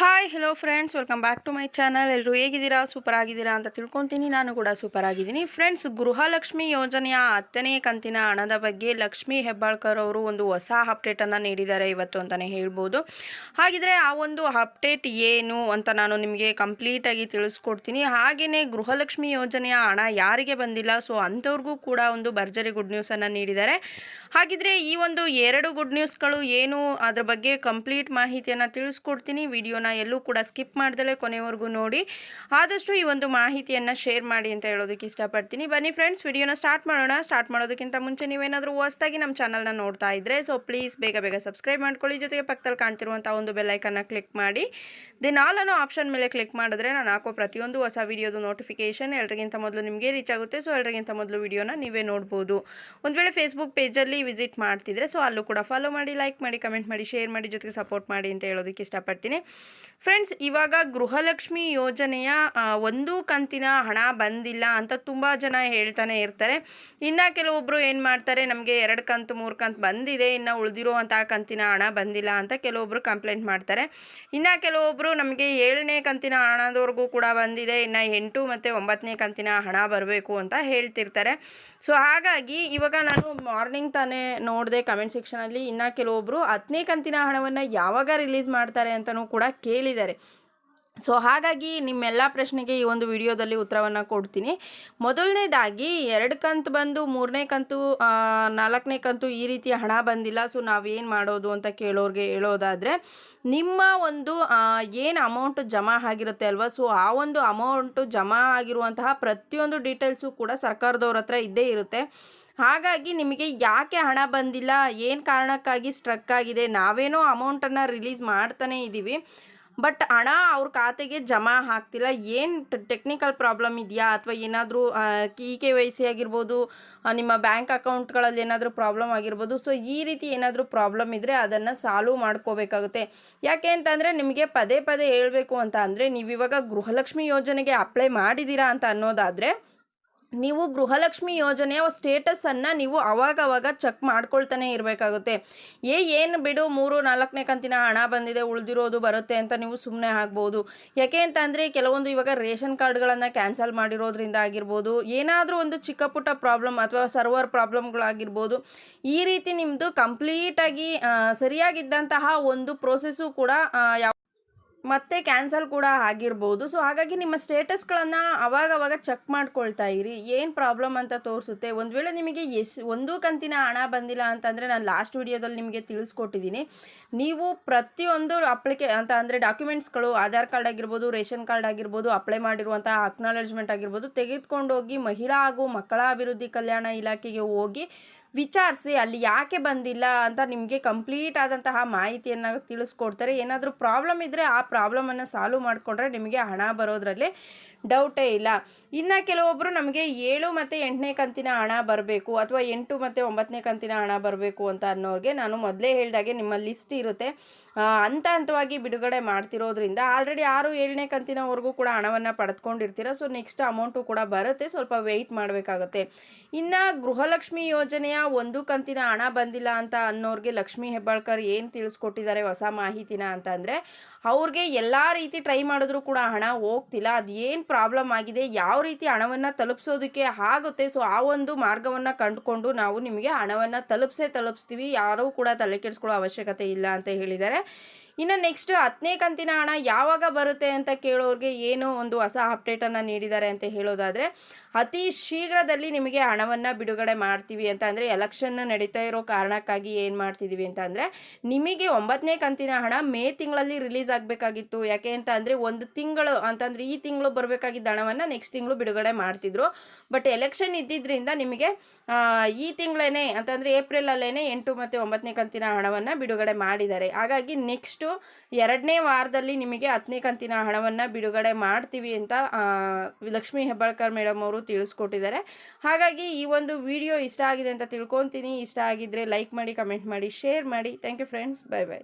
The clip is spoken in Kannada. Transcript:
Hi hello friends welcome back to my channel ಎಲ್ಲರೂ ಹೇಗಿದ್ದೀರಾ? ಸೂಪರ್ ಆಗಿದ್ದೀರಾ ಅಂತ ತಿಳ್ಕೊತೀನಿ. ನಾನು ಕೂಡ ಸೂಪರ್ ಆಗಿದ್ದೀನಿ. ಫ್ರೆಂಡ್ಸ್ ಗೃಹಲಕ್ಷ್ಮಿ ಯೋಜನೆಯ ಹತ್ತನೇ ಕಂತಿನ ಹಣದ ಬಗ್ಗೆ ಲಕ್ಷ್ಮಿ ಹೆಬ್ಬಾಳ್ಕರ್ ಅವರು ಒಂದು ಹೊಸ ಅಪ್ಡೇಟನ್ನು ನೀಡಿದ್ದಾರೆ ಇವತ್ತು ಅಂತಲೇ ಹೇಳ್ಬೋದು. ಹಾಗಿದ್ರೆ ಆ ಒಂದು ಅಪ್ಡೇಟ್ ಏನು ಅಂತ ನಾನು ನಿಮಗೆ ಕಂಪ್ಲೀಟಾಗಿ ತಿಳಿಸ್ಕೊಡ್ತೀನಿ. ಹಾಗೆಯೇ ಗೃಹಲಕ್ಷ್ಮಿ ಯೋಜನೆಯ ಹಣ ಯಾರಿಗೆ ಬಂದಿಲ್ಲ ಸೊ ಅಂಥವ್ರಿಗೂ ಕೂಡ ಒಂದು ಭರ್ಜರಿ ಗುಡ್ ನ್ಯೂಸನ್ನು ನೀಡಿದ್ದಾರೆ. ಹಾಗಿದ್ರೆ ಈ ಒಂದು ಎರಡು ಗುಡ್ ನ್ಯೂಸ್ಗಳು ಏನು? ಅದರ ಬಗ್ಗೆ ಕಂಪ್ಲೀಟ್ ಮಾಹಿತಿಯನ್ನು ತಿಳಿಸ್ಕೊಡ್ತೀನಿ. ವಿಡಿಯೋನ ಎಲ್ಲೂ ಕೂಡ ಸ್ಕಿಪ್ ಮಾಡ್ದಲೇ ಕೊನೆವರೆಗೂ ನೋಡಿ. ಆದಷ್ಟು ಈ ಒಂದು ಮಾಹಿತಿಯನ್ನು ಶೇರ್ ಮಾಡಿ ಅಂತ ಹೇಳೋದಕ್ಕೆ ಇಷ್ಟಪಡ್ತೀನಿ. ಬನ್ನಿ ಫ್ರೆಂಡ್ಸ್ ವಿಡಿಯೋನ ಸ್ಟಾರ್ಟ್ ಮಾಡೋಣ. ಸ್ಟಾರ್ಟ್ ಮಾಡೋದಕ್ಕಿಂತ ಮುಂಚೆ ನೀವೇನಾದರೂ ಹೊಸದಾಗಿ ನಮ್ಮ ಚಾನಲ್ನ ನೋಡ್ತಾ ಇದ್ದರೆ ಸೊ ಪ್ಲೀಸ್ ಬೇಗ ಬೇಗ ಸಬ್ಸ್ಕ್ರೈಬ್ ಮಾಡ್ಕೊಳ್ಳಿ. ಜೊತೆಗೆ ಪಕ್ಕದಲ್ಲಿ ಕಾಣ್ತಿರುವಂಥ ಒಂದು ಬೆಲ್ಲೈಕನ್ನ ಕ್ಲಿಕ್ ಮಾಡಿ. ದೆನ್ ಆಲ್ ಆಪ್ಷನ್ ಮೇಲೆ ಕ್ಲಿಕ್ ಮಾಡಿದ್ರೆ ನಾನು ಹಾಕೋ ಪ್ರತಿಯೊಂದು ಹೊಸ ವಿಡಿಯೋದು ನೋಟಿಫಿಕೇಷನ್ ಎಲ್ರಿಗಿಂತ ಮೊದಲು ನಿಮಗೆ ರೀಚ್ ಆಗುತ್ತೆ. ಸೊ ಎಲ್ರಿಗಿಂತ ಮೊದಲು ವಿಡಿಯೋನ ನೀವೇ ನೋಡ್ಬೋದು. ಒಂದು ವೇಳೆ ಫೇಸ್ಬುಕ್ ಪೇಜಲ್ಲಿ ವಿಸಿಟ್ ಮಾಡ್ತಿದ್ರೆ ಸೊ ಅಲ್ಲೂ ಕೂಡ ಫಾಲೋ ಮಾಡಿ ಲೈಕ್ ಮಾಡಿ ಕಮೆಂಟ್ ಮಾಡಿ ಶೇರ್ ಮಾಡಿ, ಜೊತೆಗೆ ಸಪೋರ್ಟ್ ಮಾಡಿ ಅಂತ ಹೇಳೋದಕ್ಕೆ ಇಷ್ಟಪಡ್ತೀನಿ. ಫ್ರೆಂಡ್ಸ್ ಇವಾಗ ಗೃಹಲಕ್ಷ್ಮಿ ಯೋಜನೆಯ ಒಂದು ಕಂತಿನ ಹಣ ಬಂದಿಲ್ಲ ಅಂತ ತುಂಬ ಜನ ಹೇಳ್ತಾನೆ ಇರ್ತಾರೆ. ಇನ್ನು ಕೆಲವೊಬ್ಬರು ಏನು ಮಾಡ್ತಾರೆ, ನಮಗೆ ಎರಡು ಕಂತು, ಮೂರು ಕಂತು ಬಂದಿದೆ, ಇನ್ನು ಉಳಿದಿರುವಂಥ ಕಂತಿನ ಹಣ ಬಂದಿಲ್ಲ ಅಂತ ಕೆಲವೊಬ್ಬರು ಕಂಪ್ಲೇಂಟ್ ಮಾಡ್ತಾರೆ. ಇನ್ನು ಕೆಲವೊಬ್ಬರು ನಮಗೆ ಏಳನೇ ಕಂತಿನ ಹಣದವರೆಗೂ ಕೂಡ ಬಂದಿದೆ, ಇನ್ನು ಎಂಟು ಮತ್ತು ಒಂಬತ್ತನೇ ಕಂತಿನ ಹಣ ಬರಬೇಕು ಅಂತ ಹೇಳ್ತಿರ್ತಾರೆ. ಸೊ ಹಾಗಾಗಿ ಇವಾಗ ನಾನು ಮಾರ್ನಿಂಗ್ ತಾನೇ ನೋಡಿದೆ ಕಮೆಂಟ್ ಸೆಕ್ಷನಲ್ಲಿ ಇನ್ನು ಕೆಲವೊಬ್ಬರು ಹತ್ತನೇ ಕಂತಿನ ಹಣವನ್ನು ಯಾವಾಗ ರಿಲೀಸ್ ಮಾಡ್ತಾರೆ ಅಂತಲೂ ಕೂಡ ಕೇಳಿದ್ದಾರೆ. ಸೊ ಹಾಗಾಗಿ ನಿಮ್ಮೆಲ್ಲ ಪ್ರಶ್ನೆಗೆ ಈ ಒಂದು ವಿಡಿಯೋದಲ್ಲಿ ಉತ್ತರವನ್ನು ಕೊಡ್ತೀನಿ. ಮೊದಲನೇದಾಗಿ, ಎರಡು ಕಂತು ಬಂದು, ಮೂರನೇ ಕಂತು ನಾಲ್ಕನೇ ಕಂತು ಈ ರೀತಿ ಹಣ ಬಂದಿಲ್ಲ ಸೊ ನಾವೇನು ಮಾಡೋದು ಅಂತ ಕೇಳೋರಿಗೆ ಹೇಳೋದಾದರೆ, ನಿಮ್ಮ ಒಂದು ಏನು ಅಮೌಂಟ್ ಜಮಾ ಆಗಿರುತ್ತೆ ಅಲ್ವಾ? ಸೊ ಆ ಒಂದು ಅಮೌಂಟು ಜಮಾ ಆಗಿರುವಂತಹ ಪ್ರತಿಯೊಂದು ಡೀಟೇಲ್ಸು ಕೂಡ ಸರ್ಕಾರದವ್ರ ಹತ್ರ ಇದ್ದೇ ಇರುತ್ತೆ. ಹಾಗಾಗಿ ನಿಮಗೆ ಯಾಕೆ ಹಣ ಬಂದಿಲ್ಲ? ಏನು ಕಾರಣಕ್ಕಾಗಿ ಸ್ಟ್ರಕ್ ಆಗಿದೆ? ನಾವೇನೋ ಅಮೌಂಟನ್ನು ರಿಲೀಸ್ ಮಾಡ್ತಾನೇ ಇದ್ದೀವಿ ಬಟ್ ಹಣ ಅವ್ರ ಖಾತೆಗೆ ಜಮಾ ಆಗ್ತಿಲ್ಲ. ಏನು ಟೆಕ್ನಿಕಲ್ ಪ್ರಾಬ್ಲಮ್ ಇದೆಯಾ? ಅಥವಾ ಏನಾದರೂ ಇ ಕೆ ವೈ ಸಿ ಆಗಿರ್ಬೋದು ನಿಮ್ಮ ಬ್ಯಾಂಕ್ ಅಕೌಂಟ್ಗಳಲ್ಲಿ ಏನಾದರೂ ಪ್ರಾಬ್ಲಮ್ ಆಗಿರ್ಬೋದು. ಸೊ, ಈ ರೀತಿ ಏನಾದರೂ ಪ್ರಾಬ್ಲಮ್ ಇದ್ದರೆ ಅದನ್ನು ಸಾಲ್ವ್ ಮಾಡ್ಕೋಬೇಕಾಗುತ್ತೆ. ಯಾಕೆ ಅಂತಂದರೆ, ನಿಮಗೆ ಪದೇ ಪದೇ ಹೇಳಬೇಕು ಅಂತ ಅಂದರೆ, ನೀವು ಇವಾಗ ಗೃಹಲಕ್ಷ್ಮಿ ಯೋಜನೆಗೆ ಅಪ್ಲೈ ಮಾಡಿದ್ದೀರಾ ಅಂತ ಅನ್ನೋದಾದರೆ ನೀವು ಗೃಹಲಕ್ಷ್ಮಿ ಯೋಜನೆಯ ಸ್ಟೇಟಸನ್ನು ನೀವು ಅವಾಗವಾಗ ಚೆಕ್ ಮಾಡ್ಕೊಳ್ತಾನೆ ಇರಬೇಕಾಗುತ್ತೆ. ಏ, ಏನು ಬಿಡು, ಮೂರು, ನಾಲ್ಕನೇ ಕಂತಿನ ಹಣ ಬಂದಿದೆ, ಉಳಿದಿರೋದು ಬರುತ್ತೆ ಅಂತ ನೀವು ಸುಮ್ಮನೆ ಆಗ್ಬೋದು. ಯಾಕೆ ಅಂತಂದರೆ ಕೆಲವೊಂದು ಇವಾಗ ರೇಷನ್ ಕಾರ್ಡ್ಗಳನ್ನು ಕ್ಯಾನ್ಸಲ್ ಮಾಡಿರೋದ್ರಿಂದ ಆಗಿರ್ಬೋದು, ಏನಾದರೂ ಒಂದು ಚಿಕ್ಕ ಪುಟ್ಟ ಪ್ರಾಬ್ಲಮ್ ಅಥವಾ ಸರ್ವರ್ ಪ್ರಾಬ್ಲಮ್ಗಳಾಗಿರ್ಬೋದು ಈ ರೀತಿ ನಿಮ್ಮದು ಕಂಪ್ಲೀಟಾಗಿ ಸರಿಯಾಗಿದ್ದಂತಹ ಒಂದು ಪ್ರೋಸೆಸ್ಸು ಕೂಡ ಯಾವ ಮತ್ತೆ ಕ್ಯಾನ್ಸಲ್ ಕೂಡ ಆಗಿರ್ಬೋದು. ಸೊ ಹಾಗಾಗಿ ನಿಮ್ಮ ಸ್ಟೇಟಸ್ಗಳನ್ನು ಅವಾಗವಾಗ ಚೆಕ್ ಮಾಡ್ಕೊಳ್ತಾ ಇರಿ. ಏನು ಪ್ರಾಬ್ಲಮ್ ಅಂತ ತೋರಿಸುತ್ತೆ? ಒಂದು ವೇಳೆ ನಿಮಗೆ ಎಸ್, ಒಂದು ಕಂತಿನ ಹಣ ಬಂದಿಲ್ಲ ಅಂತಂದರೆ ನಾನು ಲಾಸ್ಟ್ ವಿಡಿಯೋದಲ್ಲಿ ನಿಮಗೆ ತಿಳಿಸ್ಕೊಟ್ಟಿದ್ದೀನಿ ನೀವು ಪ್ರತಿಯೊಂದು ಅಪ್ಲಿಕೆ ಅಂತ ಅಂದರೆ ಡಾಕ್ಯುಮೆಂಟ್ಸ್ಗಳು ಆಧಾರ್ ಕಾರ್ಡ್ ಆಗಿರ್ಬೋದು, ರೇಷನ್ ಕಾರ್ಡ್ ಆಗಿರ್ಬೋದು ಅಪ್ಲೈ ಮಾಡಿರುವಂಥ ಅಕ್ನಾಲೆಜ್ಮೆಂಟ್ ಆಗಿರ್ಬೋದು ತೆಗೆದುಕೊಂಡು ಹೋಗಿ ಮಹಿಳಾ ಹಾಗೂ ಮಕ್ಕಳ ಅಭಿವೃದ್ಧಿ ಕಲ್ಯಾಣ ಇಲಾಖೆಗೆ ಹೋಗಿ ವಿಚಾರಿಸಿ ಅಲ್ಲಿ ಯಾಕೆ ಬಂದಿಲ್ಲ ಅಂತ ನಿಮಗೆ ಕಂಪ್ಲೀಟ್ ಆದಂತಹ ಮಾಹಿತಿಯನ್ನು ತಿಳಿಸ್ಕೊಡ್ತಾರೆ. ಏನಾದರೂ ಪ್ರಾಬ್ಲಮ್ ಇದ್ದರೆ ಆ ಪ್ರಾಬ್ಲಮನ್ನು ಸಾಲ್ವ್ ಮಾಡಿಕೊಂಡ್ರೆ ನಿಮಗೆ ಹಣ ಬರೋದರಲ್ಲಿ ಡೌಟೇ ಇಲ್ಲ. ಇನ್ನು ಕೆಲವೊಬ್ಬರು ನಮಗೆ ಏಳು ಮತ್ತು ಎಂಟನೇ ಕಂತಿನ ಹಣ ಬರಬೇಕು ಅಥವಾ ಎಂಟು ಮತ್ತು ಒಂಬತ್ತನೇ ಕಂತಿನ ಹಣ ಬರಬೇಕು ಅಂತ ಅನ್ನೋರಿಗೆ ನಾನು ಮೊದಲೇ ಹೇಳಿದಾಗೆ ನಿಮ್ಮ ಲಿಸ್ಟ್ ಇರುತ್ತೆ. ಹಂತ ಹಂತವಾಗಿ ಬಿಡುಗಡೆ ಮಾಡ್ತಿರೋದ್ರಿಂದ ಆಲ್ರೆಡಿ ಆರು, ಏಳನೇ ಕಂತಿನವರೆಗೂ ಕೂಡ ಹಣವನ್ನು ಪಡೆದುಕೊಂಡಿರ್ತೀರ. ಸೊ ನೆಕ್ಸ್ಟ್ ಅಮೌಂಟು ಕೂಡ ಬರುತ್ತೆ. ಸ್ವಲ್ಪ ವೆಯ್ಟ್ ಮಾಡಬೇಕಾಗುತ್ತೆ. ಇನ್ನು ಗೃಹಲಕ್ಷ್ಮಿ ಯೋಜನೆಯ ಒಂದು ಕಂತಿನ ಹಣ ಬಂದಿಲ್ಲ ಅಂತ ಅನ್ನೋರಿಗೆ ಲಕ್ಷ್ಮೀ ಹೆಬ್ಬಾಳ್ಕರ್ ಏನು ತಿಳಿಸ್ಕೊಟ್ಟಿದ್ದಾರೆ ಹೊಸ ಮಾಹಿತಿನ ಅಂತ ಅಂದರೆ, ಅವ್ರಿಗೆ ಎಲ್ಲ ರೀತಿ ಟ್ರೈ ಮಾಡಿದ್ರು ಕೂಡ ಹಣ ಹೋಗ್ತಿಲ್ಲ, ಅದು ಏನು ಪ್ರಾಬ್ಲಮ್ ಆಗಿದೆ, ಯಾವ ರೀತಿ ಹಣವನ್ನು ತಲುಪಿಸೋದಕ್ಕೆ ಆಗುತ್ತೆ ಸೊ ಆ ಒಂದು ಮಾರ್ಗವನ್ನು ಕಂಡುಕೊಂಡು ನಾವು ನಿಮಗೆ ಹಣವನ್ನು ತಲುಪಿಸೇ ತಲುಪಿಸ್ತೀವಿ, ಯಾರೂ ಕೂಡ ತಲೆ ಕೆಡಿಸ್ಕೊಳ್ಳೋ ಅವಶ್ಯಕತೆ ಇಲ್ಲ ಅಂತ ಹೇಳಿದ್ದಾರೆ. ಇನ್ನು ನೆಕ್ಸ್ಟ್ ಹತ್ತನೇ ಕಂತಿನ ಹಣ ಯಾವಾಗ ಬರುತ್ತೆ ಅಂತ ಕೇಳೋರಿಗೆ ಏನು ಒಂದು ಹೊಸ ಅಪ್ಡೇಟನ್ನು ನೀಡಿದ್ದಾರೆ ಅಂತ ಹೇಳೋದಾದರೆ ಅತಿ ಶೀಘ್ರದಲ್ಲಿ ನಿಮಗೆ ಹಣವನ್ನು ಬಿಡುಗಡೆ ಮಾಡ್ತೀವಿ ಅಂತ ಅಂದರೆ ಎಲೆಕ್ಷನ್ ನಡೀತಾ ಇರೋ ಕಾರಣಕ್ಕಾಗಿ ಏನು ಮಾಡ್ತಿದ್ದೀವಿ ಅಂತ ಅಂದರೆ ನಿಮಗೆ ಒಂಬತ್ತನೇ ಕಂತಿನ ಹಣ ಮೇ ತಿಂಗಳಲ್ಲಿ ರಿಲೀಸ್ ಆಗಬೇಕಾಗಿತ್ತು. ಯಾಕೆ ಅಂತ ಅಂದರೆ ಒಂದು ತಿಂಗಳು ಅಂತಂದರೆ ಈ ತಿಂಗಳು ಬರಬೇಕಾಗಿದ್ದ ಹಣವನ್ನು ನೆಕ್ಸ್ಟ್ ತಿಂಗಳು ಬಿಡುಗಡೆ ಮಾಡ್ತಿದ್ರು. ಬಟ್ ಎಲೆಕ್ಷನ್ ಇದ್ದಿದ್ದರಿಂದ ನಿಮಗೆ ಈ ತಿಂಗಳೇ ಅಂತಂದರೆ ಏಪ್ರಿಲಲ್ಲೇ ಎಂಟು ಮತ್ತು ಒಂಬತ್ತನೇ ಕಂತಿನ ಹಣವನ್ನು ಬಿಡುಗಡೆ ಮಾಡಿದ್ದಾರೆ. ಹಾಗಾಗಿ ನೆಕ್ಸ್ಟು ಎರಡನೇ ವಾರದಲ್ಲಿ ನಿಮಗೆ ಹತ್ತನೇ ಕಂತಿನ ಹಣವನ್ನು ಬಿಡುಗಡೆ ಮಾಡ್ತೀವಿ ಅಂತ ಲಕ್ಷ್ಮೀ ಹೆಬ್ಬಾಳ್ಕರ್ ಮೇಡಮ್ ಅವರು ತಿಳಿಸ್ಕೊಟ್ಟಿದ್ದಾರೆ. ಹಾಗಾಗಿ ಈ ಒಂದು ವಿಡಿಯೋ ಇಷ್ಟ ಆಗಿದೆ ಅಂತ ತಿಳ್ಕೊತೀನಿ. ಇಷ್ಟ ಆಗಿದ್ದರೆ ಲೈಕ್ ಮಾಡಿ, ಕಮೆಂಟ್ ಮಾಡಿ, ಶೇರ್ ಮಾಡಿ. Thank you friends. Bye bye.